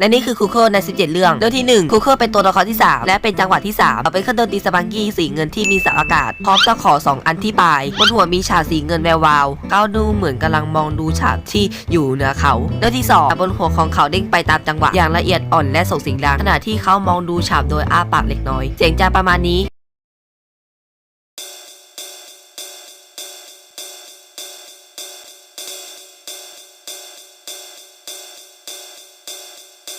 และนี่คือคูเคิลใน 17 เรื่องเรื่องที่ 1 คูเคิลเป็นตัวละครที่ 3 และเป็นจังหวะที่ 3เอาเป็นเครื่องดนตรีสปังกี้สีเงินที่มีเสาอากาศพร้อมตะขอ 2 อันที่ปลายบนหัวมีฉากสีเงินแวววาวก้าวดูเหมือนกำลังมองดูฉากที่อยู่เหนือเขาเรื่องที่2บนหัวของเขาเด้งไปตามจังหวะอย่างละเอียดอ่อนและส่งเสียงดังขณะที่เขามองดูฉากโดยอ้าปากเล็กน้อย เสียงจะประมาณนี้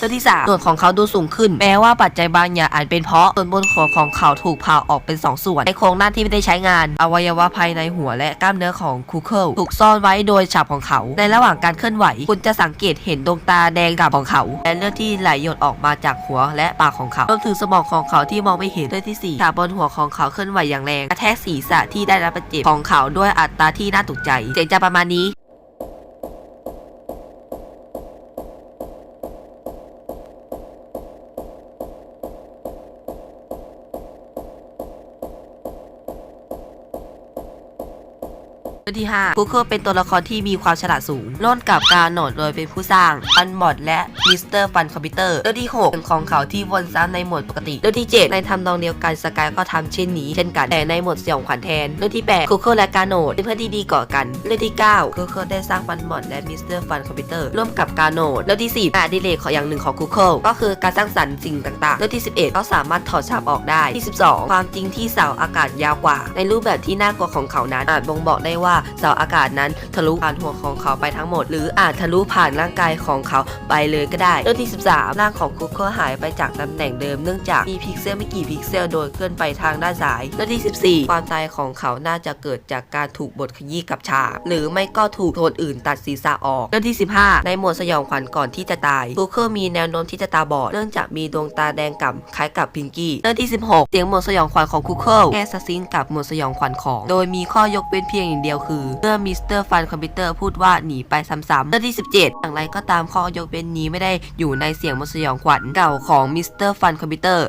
ตัวที่3ส่วนของเขาดูสูงขึ้น แม้ว่าปัจจัยบางอย่างอาจเป็นเพราะส่วนบนหัวของเขาถูกผ่าออกเป็น 2 ส่วน ในโครงหน้าที่ไม่ได้ใช้งาน อวัยวะภายในหัวและกล้ามเนื้อของคูเคิลถูกซ่อนไว้โดยฉับของเขา ในระหว่างการเคลื่อนไหว คุณจะสังเกตเห็นดวงตาแดงกล่ำของเขา และเลือดที่ไหลหยดออกมาจากหัวและปากของเขารวมถึงสมองของเขาที่มองไม่เห็นเรื่องที่สี่ฉาบนหัวของเขาเคลื่อนไหวอย่างแรงกระแทกศีรษะที่ได้รับบาดเจ็บของเขาด้วยอัตราที่น่าตกใจ เสียงจะประมาณนี้ เรื่องที่5คูเคิลเป็นตัวละครที่มีความฉลาดสูงร่วมกับการโหนดโดยเป็นผู้สร้างฟันบอดและมิสเตอร์ฟันคอมพิวเตอร์เรื่องที่6เป็นของเขาที่วนซ้ำในโหมดปกติเรื่องที่ 7 ในทำนองเดียวกันสกายก็ทำเช่นนี้ เช่นกันแต่ในโหมดสยองขวัญแทนเรื่องที่8คูเคิลและการโหนดเป็นเพื่อนที่ดีก่อกันเรื่องที่9คูเคิลได้สร้างฟันบอดและมิสเตอร์ฟันคอมพิวเตอร์ร่วมกับการโหนดเรื่องที่10งานอดิเรกของอย่างหนึ่งของคูเคิลก็คือการสร้างสรรค์สิ่งต่างๆเรื่องที่ 11 ก็สามารถถอดฉาบออกได้ที่ 12 ความจริงที่เสาอากาศยาวกว่า ในรูปแบบที่น่ากลัวของเขานั้นอาจบ่งบอกได้ว่าเสาอากาศนั้นทะลุผ่านหัวของเขาไปทั้งหมด หรืออาจทะลุผ่านร่างกายของเขาไปเลยก็ได้เรื่องที่ 13 ร่างของคุกเกอร์หายไปจากตำแหน่งเดิมเนื่องจากมีพิกเซลไม่กี่พิกเซลโดยเคลื่อนไปทางด้านซ้ายเรื่องที่ 14 ความตายของเขาน่าจะเกิดจากการถูกบดขยี้กับฉากหรือไม่ก็ถูกโทนอื่นตัดศีรษะออกเรื่องที่ 15 ในหมดสยองขวัญก่อนที่จะตายคุกเกอร์มีแนวโน้มที่จะตาบอดเนื่องจากมีดวงตาแดงก่ำคล้ายกับพิงกี้เรื่องที่ 16 เสียงหมดสยองขวัญของคุกเกิลแค่สซิงกับหมดสยองขวัญของ โดยมีข้อยกเว้นเพียงอย่างเดียวคือเมื่อมิสเตอร์ฟันคอมพิวเตอร์พูดว่าหนีไปซ้ำๆเรื่องที่ 17 อย่างไรก็ตามข้อยกเว้นนี้ไม่ได้อยู่ในเสียงมดสยองขวัญเก่าของมิสเตอร์ฟันคอมพิวเตอร์